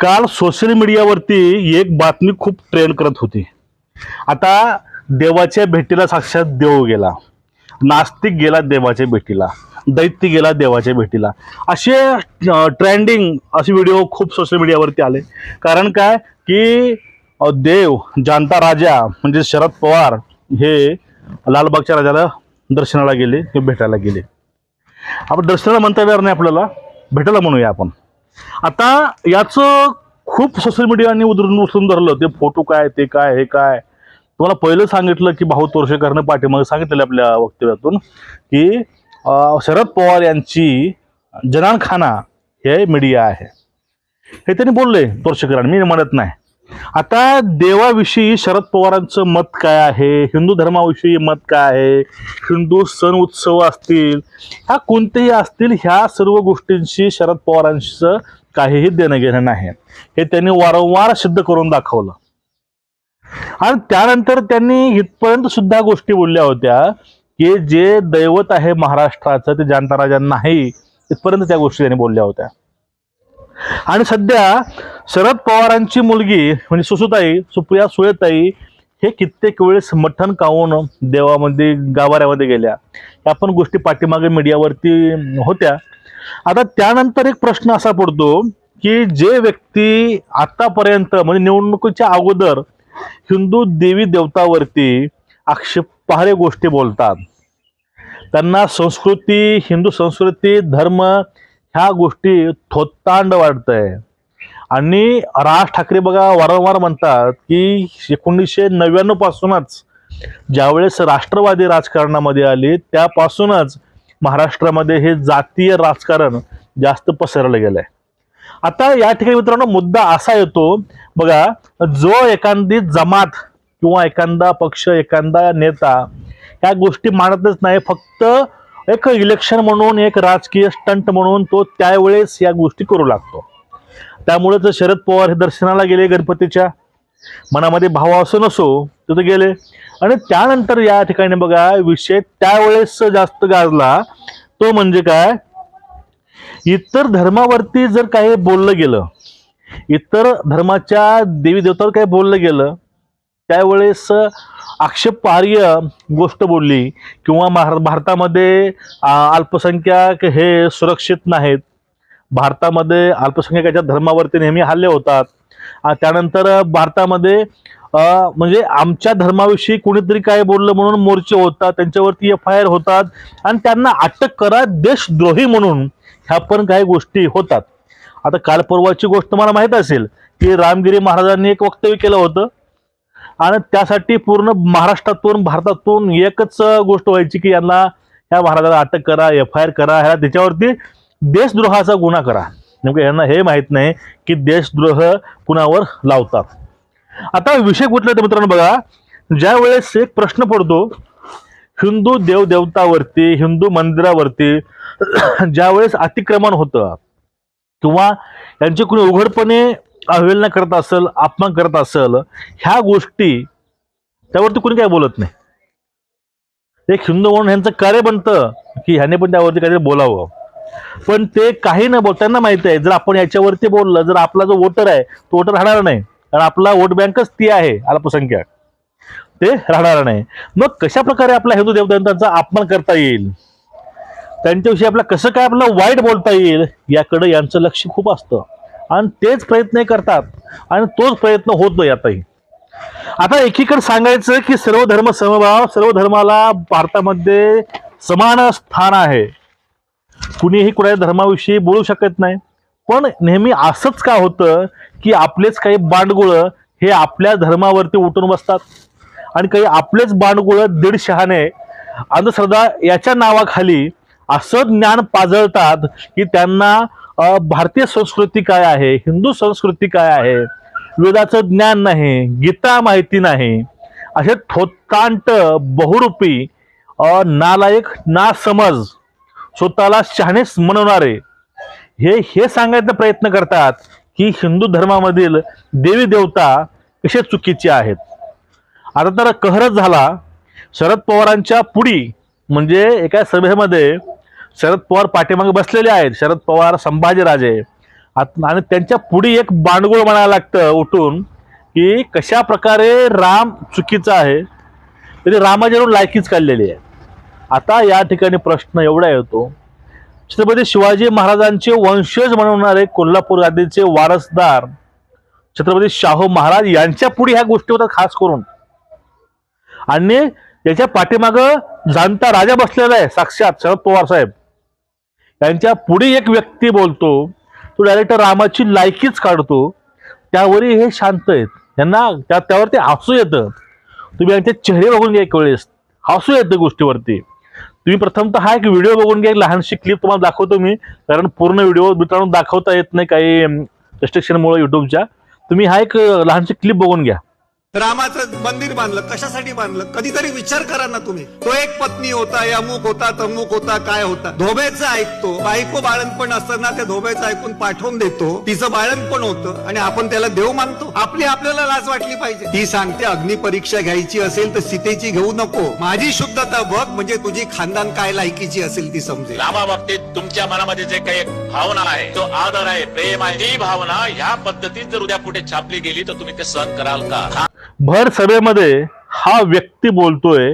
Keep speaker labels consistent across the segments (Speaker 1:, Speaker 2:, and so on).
Speaker 1: काल सोशल मीडियावरती एक बातमी खूप ट्रेंड करत होती. आता देवाच्या भेटीला साक्षात देव गेला. नास्तिक गेला देवाच्या भेटीला. दैत्य गेला देवाच्या भेटीला. असे ट्रेंडिंग असे व्हिडिओ खूप सोशल मीडियावरती आले. कारण काय? की देव जाणता राजा म्हणजे शरद पवार हे लालबागच्या राजाला दर्शनाला गेले किंवा भेटायला गेले. आपण दर्शनाला म्हणता येणार नाही आपल्याला. भेटायला म्हणूया आपण. आता याचं खूप सोशल मीडियाने उधरून उचलून धरलं. ते फोटो काय ते काय हे काय? तुम्हाला पहिलं सांगितलं की भाऊ तोरशेकरने पाठीमागे सांगितलेलं आपल्या वक्तव्यातून की शरद पवार यांची जनानखाना हे मीडिया आहे. हे त्यांनी बोलले तोरशेकरांनी. मी म्हणत नाही. आता देवाविषयी शरद पवारांचं मत काय आहे? हिंदू धर्माविषयी मत काय आहे? हिंदू सण उत्सव असतील ह्या कोणतेही असतील ह्या सर्व गोष्टींशी शरद पवारांचं काहीही देणं घेणं नाही. हे त्यांनी वारंवार सिद्ध करून दाखवलं. आणि त्यानंतर त्यांनी इथपर्यंत सुद्धा गोष्टी बोलल्या होत्या की जे दैवत आहे महाराष्ट्राचं ते जाणता राजा नाही इथपर्यंत त्या गोष्टी त्यांनी बोलल्या होत्या. आणि सध्या शरद पवारांची मुलगी म्हणजे सुसुताई सुप्रिया सुळेताई हे कित्येक वेळेस मठण कावून देवामध्ये गाभाऱ्यामध्ये गेल्या. या पण गोष्टी पाठीमागे मीडियावरती होत्या. आता त्यानंतर एक प्रश्न असा पडतो की जे व्यक्ती आतापर्यंत म्हणजे निवडणुकीच्या अगोदर हिंदू देवी देवतावरती आक्षेपार्ह गोष्टी बोलतात. त्यांना संस्कृती हिंदू संस्कृती धर्म ह्या गोष्टी थोत्तांड वाटतंय आणि राज ठाकरे बघा वारंवार म्हणतात की एकोणीसशे नव्याण्णव पासूनच ज्यावेळेस राष्ट्रवादी राजकारणामध्ये आले त्यापासूनच महाराष्ट्रामध्ये हे जातीय राजकारण जास्त पसरलं गेलंय. आता या ठिकाणी मित्रांनो मुद्दा असा येतो बघा जो एखादी जमात किंवा एखादा पक्ष एखादा नेता ह्या गोष्टी मानतच नाही फक्त एक इलेक्शन म्हणून एक राजकीय स्टंट म्हणून तो त्यावेळेस या गोष्टी करू लागतो. त्यामुळे जर शरद पवार हे दर्शनाला गेले गणपतीच्या मनामध्ये भाव असो नसो तिथे गेले. आणि त्यानंतर या ठिकाणी बघा विषय त्यावेळेस जास्त गाजला तो म्हणजे काय? इतर धर्मावरती जर काही बोललं गेलं इतर धर्माच्या देवी देवतावर काही बोललं गेलं त्यावेळेस आक्षेपार्ह गोष्ट बोलली किंवा महार भारतामध्ये अल्पसंख्याक हे सुरक्षित नाहीत. भारतामध्ये अल्पसंख्याकाच्या धर्मावरती नेहमी हल्ले होतात. त्यानंतर भारतामध्ये म्हणजे आमच्या धर्माविषयी कोणीतरी काय बोललं म्हणून मोर्चे होतात त्यांच्यावरती एफ आय आर होतात आणि त्यांना अटक करा देशद्रोही म्हणून ह्या पण काही गोष्टी होतात. आता काल परवाची गोष्ट मला माहीत असेल की रामगिरी महाराजांनी एक वक्तव्य केलं होतं. आणि त्यासाठी पूर्ण महाराष्ट्रातून भारतातून एकच गोष्ट व्हायची की यांना ह्या महाराजाला अटक करा एफ आय आर करा ह्या त्याच्यावरती देशद्रोहाचा गुन्हा करा. नेमकं यांना हे माहीत नाही की देशद्रोह कुणावर लावतात. आता विषय कुठला तर मित्रांनो बघा. ज्या वेळेस एक प्रश्न पडतो हिंदू देवदेवतावरती हिंदू मंदिरावरती ज्यावेळेस अतिक्रमण होतं किंवा यांचे कुणी उघडपणे अवहेलना करत असेल अपमान करत असेल ह्या गोष्टी त्यावरती कुणी काय बोलत नाही. एक हिंदू म्हणून ह्यांचं कार्य बनतं की ह्याने पण त्यावरती काहीतरी बोलावं. पण ते काही न बोलताना माहिती आहे जर आपण याच्यावरती बोललं जर आपला जो वोटर आहे तो वोटर राहणार नाही. कारण आपला वोट बँकच ती आहे अल्पसंख्याक. ते राहणार नाही. मग कशा प्रकारे आपला हिंदू देवतांचा अपमान करता येईल? त्यांच्याविषयी आपला कसं काय आपलं वाईट बोलता येईल? याकडे यांचं लक्ष खूप असतं. आणि तेच प्रयत्न करतात आणि तोच प्रयत्न होत नाही आताही. आता एकीकडे सांगायचं की सर्व धर्म समभाव सर्व धर्माला भारतामध्ये समान स्थान आहे. कुणीही कुणाच्या धर्माविषयी बोलू शकत नाही. पण नेहमी असंच का होतं की आपलेच काही बांडगुळं हे आपल्या धर्मावरती उठून बसतात? आणि काही आपलेच बांडगुळं दीडशहाने अंधश्रद्धा याच्या नावाखाली असं ज्ञान पाजळतात की त्यांना भारतीय संस्कृती काय आहे? हिंदू संस्कृती काय आहे? वेदाचं ज्ञान नाही गीता माहिती नाही. असे थोत्तांट बहुरूपी नालायक नालायक नासमज स्वतःला शहाणेच म्हणवणारे हे हे सांगायचा प्रयत्न करतात की हिंदू धर्मामधील देवी देवता कसे चुकीचे आहेत. आता तर कहरच झाला शरद पवारांच्या पुढी म्हणजे एका सभेमध्ये शरद पवार पाठीमागे बसलेले आहेत. शरद पवार संभाजीराजे. आत- आणि त्यांच्या पुढे एक बांडगुळ म्हणायला लागतं उठून की कशा प्रकारे राम चुकीचा आहे. तरी रामाजीवरून लायकीच काढलेली आहे. आता या ठिकाणी प्रश्न एवढा येतो. छत्रपती शिवाजी महाराजांचे वंशज म्हणणारे कोल्हापूर गादीचे वारसदार छत्रपती शाहू महाराज यांच्या पुढे ह्या गोष्टी होतात खास करून. आणि याच्या पाठीमागं जाणता राजा बसलेला आहे साक्षात शरद पवार साहेब. यांच्या पुढे एक व्यक्ती बोलतो तो डायरेक्ट रामाची लायकीच काढतो. त्यावरही हे शांत आहेत. यांना त्या त्यावर ते हसू येतं. तुम्ही यांचे चेहरे बघून घ्या एक वेळेस. हसू येतं गोष्टीवरती. तुम्ही प्रथमतः हा एक व्हिडिओ बघून घ्या एक लहानशी क्लिप तुम्हाला दाखवतो मी. कारण पूर्ण व्हिडिओ मित्रांनो दाखवता येत नाही काही रिस्ट्रिक्शनमुळे युट्यूबच्या तुम्ही हा एक लहानशी क्लिप बघून घ्या.
Speaker 2: रामाचं मंदिर बांधलं कशासाठी बांधलं? कधीतरी विचार करा ना तुम्ही. तो एक पत्नी होता अमुक होता तमुक होता काय होता. धोब्याचं ऐकतो. बायको बाळणपण असताना त्या धोब्याचं ऐकून पाठवून देतो. तिचं बाळणपण होतं आणि आपण त्याला देव मानतो. आपली आपल्याला लाज वाटली पाहिजे. ती सांगते अग्निपरीक्षा घ्यायची असेल तर सीतेची घेऊ नको. माझी शुद्धता बघ म्हणजे तुझी खानदान काय लायकीची असेल ती समजेल.
Speaker 3: बाबतीत तुमच्या मनामध्ये जे काही भावना आहे तो आदर आहे प्रेम आहे. ती भावना ह्या पद्धतीत जर उद्या कुठे छापली गेली तर तुम्ही ते सहन कराल का?
Speaker 1: भर सभेमध्ये हा व्यक्ती बोलतोय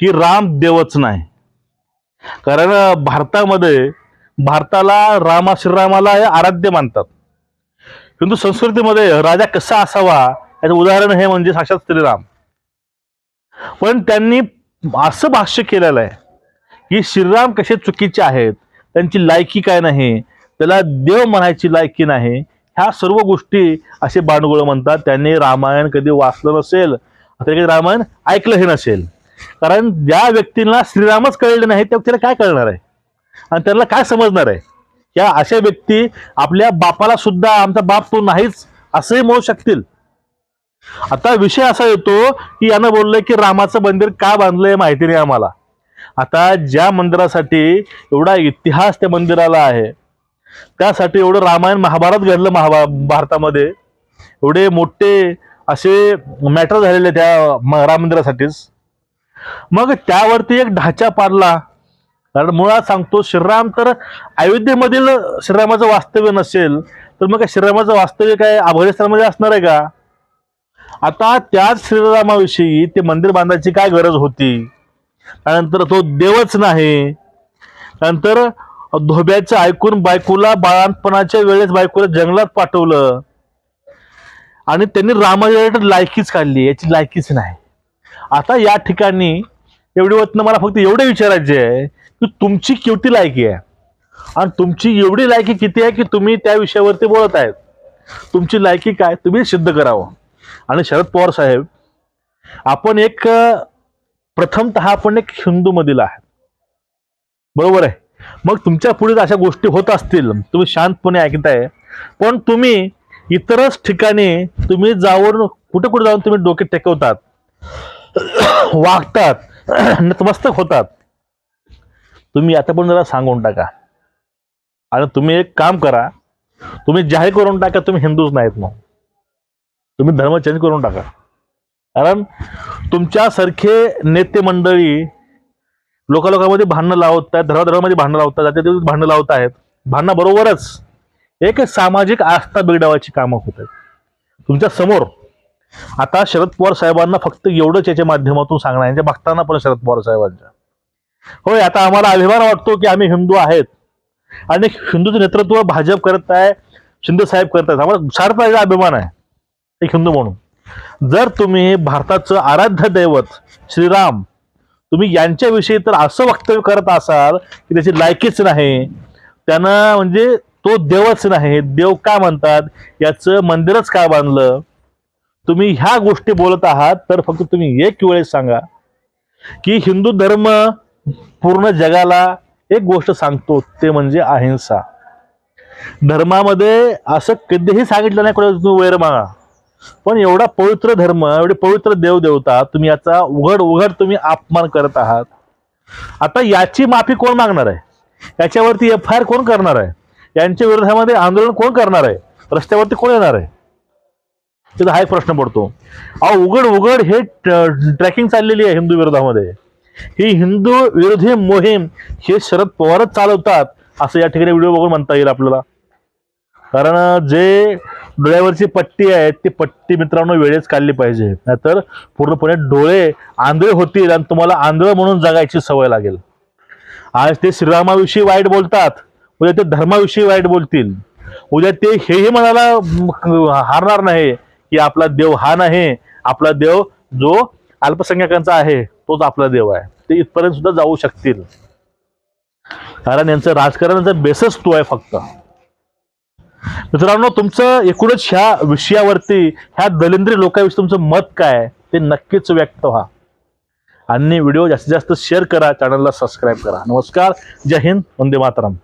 Speaker 1: की राम देवच नाही. कारण भारतामध्ये भारताला रामा श्रीरामाला हे आराध्य मानतात. हिंदू संस्कृतीमध्ये राजा कसा असावा याचं उदाहरण हे म्हणजे साक्षात श्रीराम. पण त्यांनी असं भाष्य केलेलं आहे की श्रीराम कसे चुकीचे आहेत त्यांची लायकी काय नाही त्याला देव म्हणायची लायकी नाही ह्या सर्व गोष्टी असे बाणगोळ म्हणतात. त्यांनी रामायण कधी वाचलं नसेल आता रामायण रामायण ऐकलंही नसेल. कारण ज्या व्यक्तींना श्रीरामच कळले नाही त्या व्यक्तीला काय कळणार आहे? आणि त्यांना काय समजणार आहे? या अशा व्यक्ती आपल्या बापाला सुद्धा आमचा बाप तो नाहीच असंही म्हणू शकतील. आता विषय असा येतो की यानं बोललंय की रामाचं मंदिर का बांधलंय माहिती नाही आम्हाला. आता ज्या मंदिरासाठी एवढा इतिहास त्या मंदिराला आहे. त्यासाठी एवढं रामायण महाभारत घडलं महाभा भारतामध्ये. एवढे मोठे असे मॅटर झालेले त्या राम मंदिरासाठीच मग त्यावरती एक ढाचा पाडला. कारण मुळात सांगतो श्रीराम तर अयोध्येमधील श्रीरामाचं वास्तव्य नसेल तर मग काय श्रीरामाचं वास्तव्य काय अफगाणिस्तानमध्ये असणार आहे का? आता त्याच श्रीरामाविषयी ते मंदिर बांधायची काय गरज होती? त्यानंतर तो देवच नाही. नंतर धोब्याचं ऐकून बायकोला बाळांतपणाच्या वेळेस बायकोला जंगलात पाठवलं. आणि त्यांनी रामाच्या लायकीच काढली याची लायकीच नाही. आता या ठिकाणी एवढी वतनं मला फक्त एवढे विचारायचे आहे की तुमची किती लायकी आहे? आणि तुमची एवढी लायकी किती आहे की तुम्ही त्या विषयावरती बोलत आहेत? तुमची लायकी काय? तुम्ही सिद्ध करावं. आणि शरद पवार साहेब आपण एक प्रथमत प्रथमतः आपण एक हिंदू मधील आहे बरोबर आहे? मग तुमच्यापुढे अशा गोष्टी होत असतील तुम्ही शांतपणे ऐकताय. पण तुम्ही इतरच ठिकाणी तुम्ही जाऊन कुठे कुठे जाऊन तुम्ही डोके टेकवतात वागतात नतमस्तक होतात. तुम्ही आता पण जरा सांगून टाका. आणि तुम्ही एक काम करा तुम्ही जाहीर करून टाका तुम्ही हिंदूच नाहीत मग. तुम्ही धर्म चेंज करून टाका. कारण तुमच्यासारखे नेते मंडळी लोकांमध्ये भांडणं लावत आहेत धराधरामध्ये भांडणं लावतात जाती भांडणं लावत आहेत भांडणाबरोबरच एक सामाजिक आस्था बिघडवायची कामं होत आहेत. तुमच्यासमोर आता शरद पवार साहेबांना फक्त एवढंच याच्या माध्यमातून सांगणार यांच्या भक्तांना पण शरद पवार साहेबांच्या. होय आता आम्हाला अभिमान वाटतो की आम्ही हिंदू आहेत. आणि हिंदूचं नेतृत्व भाजप करत आहे शिंदे साहेब करत आहेत. आम्हाला सारखा अभिमान आहे एक हिंदू म्हणून. जर तुम्ही भारताचं आराध्य दैवत श्रीराम तुम्ही यांच्याविषयी तर असं वक्तव्य करत असाल की त्याची लायकीच नाही. त्यांना म्हणजे तो देवच नाही. देव का म्हणतात? याचं मंदिरच का बांधलं? तुम्ही ह्या गोष्टी बोलत आहात तर फक्त तुम्ही एक वेळेस सांगा की हिंदू धर्म पूर्ण जगाला एक गोष्ट सांगतो ते म्हणजे अहिंसा. धर्मामध्ये असं कधीही सांगितलं नाही कुठे तुम्ही वैर मागा. पण एवढा पवित्र धर्म एवढे पवित्र देवदेवता तुम्ही याचा उघड उघड तुम्ही अपमान करत आहात. आता याची माफी कोण मागणार आहे? याच्यावरती एफ आय आर कोण करणार आहे? यांच्या विरोधामध्ये आंदोलन कोण करणार आहे? रस्त्यावरती कोण येणार आहे? तिथं हा एक प्रश्न पडतो. अहो उघड उघड हे ट्रॅकिंग चाललेली आहे हिंदू विरोधामध्ये. ही हिंदू विरोधी मोहीम हे शरद पवारच चालवतात असं या ठिकाणी व्हिडिओ बघून म्हणता येईल आपल्याला. कारण जे डोळ्यावरची पट्टी आहे ती पट्टी मित्रांनो वेळेच काढली पाहिजे. नाहीतर पूर्णपणे डोळे आंधळे होतील आणि तुम्हाला आंधळ म्हणून जगायची सवय लागेल. आज ते श्रीरामाविषयी वाईट बोलतात उद्या ते धर्माविषयी वाईट बोलतील. उद्या ते हेही मनाला हारणार नाही की आपला देव हा नाही आपला देव जो अल्पसंख्याकांचा आहे तोच आपला देव आहे. ते इथपर्यंत सुद्धा जाऊ शकतील. कारण यांचं राजकारणाचा बेसच तो आहे फक्त. मित्रांनो तुमचं एकूणच ह्या विषयावरती ह्या दलिंद्री लोकांविषयी तुमचं मत काय ते नक्कीच व्यक्त व्हा. आणि व्हिडिओ जास्तीत जास्त शेअर करा चॅनलला सबस्क्राईब करा. नमस्कार. जय हिंद. वंदे मातरम.